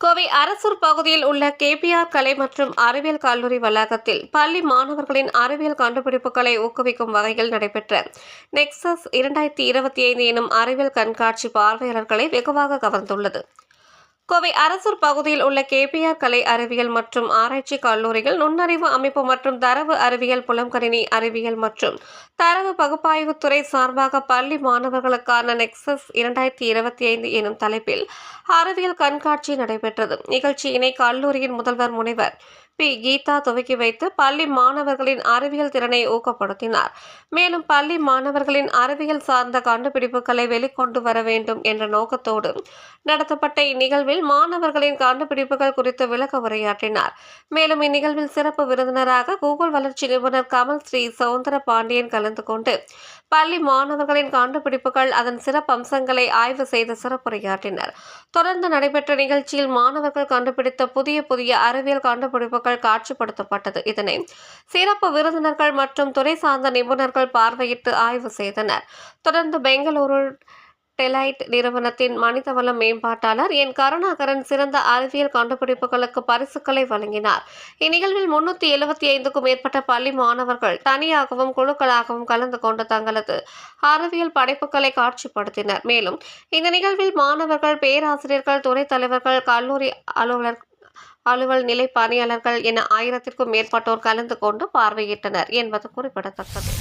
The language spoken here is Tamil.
கோவை அரசூர் பகுதியில் உள்ள கேபிஆர் கலை மற்றும் அறிவியல் கல்லூரி வளாகத்தில் பள்ளி மாணவர்களின் அறிவியல் கண்டுபிடிப்புகளை ஊக்குவிக்கும் வகையில் நடைபெற்ற நெக்ஸஸ் இரண்டாயிரத்தி இருபத்தி ஐந்து எனும் அறிவியல் கண்காட்சி பார்வையாளர்களை வெகுவாக கவர்ந்துள்ளது. கோவை அரசூர் பகுதியில் உள்ள கேபிஆர் கலை அறிவியல் மற்றும் ஆராய்ச்சி கல்லூரியில் நுண்ணறிவு அமைப்பு மற்றும் தரவு அறிவியல் புலம்கணினி அறிவியல் மற்றும் தரவு பகுப்பாய்வு துறை சார்பாக பள்ளி மாணவர்களுக்கான நெக்சஸ் இரண்டாயிரத்தி இருபத்தி ஐந்து எனும் தலைப்பில் அறிவியல் கண்காட்சி நடைபெற்றது. நிகழ்ச்சியினை கல்லூரியின் முதல்வர் முனைவர் பி. கீதா துவக்கி வைத்து பள்ளி மாணவர்களின் அறிவியல் திறனை ஊக்கப்படுத்தினார். மேலும் பள்ளி மாணவர்களின் அறிவியல் சார்ந்த கண்டுபிடிப்புகளை வெளிக்கொண்டு வர வேண்டும் என்ற நோக்கத்தோடு நடத்தப்பட்ட இந்நிகழ்வில் மாணவர்களின் கண்டுபிடிப்புகள் குறித்து விளக்க உரையாற்றினார். மேலும் இந்நிகழ்வில் சிறப்பு விருந்தினராக கூகுள் வளர்ச்சி நிபுணர் கமல் ஸ்ரீ சவுந்தர பாண்டியன் கலந்து கொண்டு பள்ளி மாணவர்களின் கண்டுபிடிப்புகள் அதன் சிறப்பம்சங்களை ஆய்வு செய்து சிறப்புரையாற்றினர். தொடர்ந்து நடைபெற்ற நிகழ்ச்சியில் மாணவர்கள் கண்டுபிடித்த புதிய புதிய அறிவியல் கண்டுபிடிப்புகள் காட்சிப்படுத்தப்பட்டது. இதனை சிறப்பு விருந்தினர்கள் மற்றும் துறை சார்ந்த நிபுணர்கள் பார்வையிட்டு ஆய்வு செய்தனர். தொடர்ந்து பெங்களூரு டெலைட் நிறுவனத்தின் மனிதவள மேம்பாட்டாளர் என். கருணாகரன் சிறந்த அறிவியல் கண்டுபிடிப்புகளுக்கு பரிசுகளை வழங்கினார். இந்நிகழ்வில் முன்னூத்தி எழுபத்தி ஐந்துக்கும் மேற்பட்ட பள்ளி மாணவர்கள் தனியாகவும் குழுக்களாகவும் கலந்து கொண்டு தங்களது அறிவியல் படைப்புகளை காட்சிப்படுத்தினர். மேலும் இந்த நிகழ்வில் மாணவர்கள் பேராசிரியர்கள் துணைத் தலைவர்கள் கல்லூரி அலுவலர் அலுவல் நிலை பணியாளர்கள் என ஆயிரத்திற்கும் மேற்பட்டோர் கலந்து கொண்டு பார்வையிட்டனர் என்பது குறிப்பிடத்தக்கது.